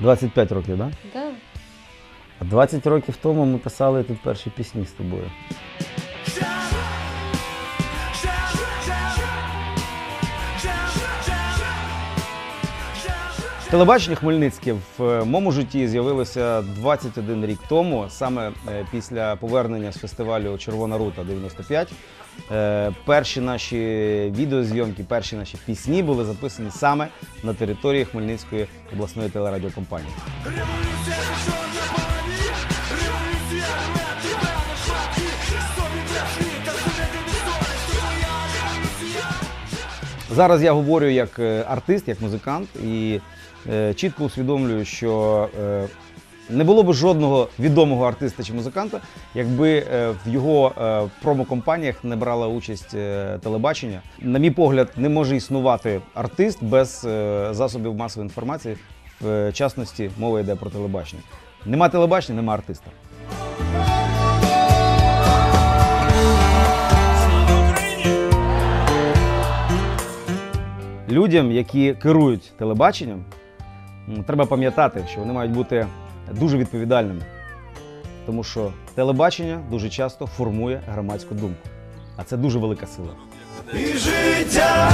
25 років, так? Да? Так. Да. 20 років тому ми писали тут перші пісні з тобою. Телебачення Хмельницьке в е, моєму житті з'явилося 21 рік тому, саме е, після повернення з фестивалю Червона рута 95. Е, Перші наші відеозйомки, перші наші пісні були записані саме на території Хмельницької обласної телерадіокомпанії. Зараз я говорю як е, артист, як музикант, і е, чітко усвідомлюю, що е, не було б жодного відомого артиста чи музиканта, якби в його е, промокомпаніях не брала участь телебачення. На мій погляд, не може існувати артист без засобів масової інформації. В частності мова йде про телебачення. Нема телебачення, нема артиста. Людям, які керують телебаченням, треба пам'ятати, що вони мають бути дуже відповідальними. Тому що телебачення дуже часто формує громадську думку. А це дуже велика сила. І життя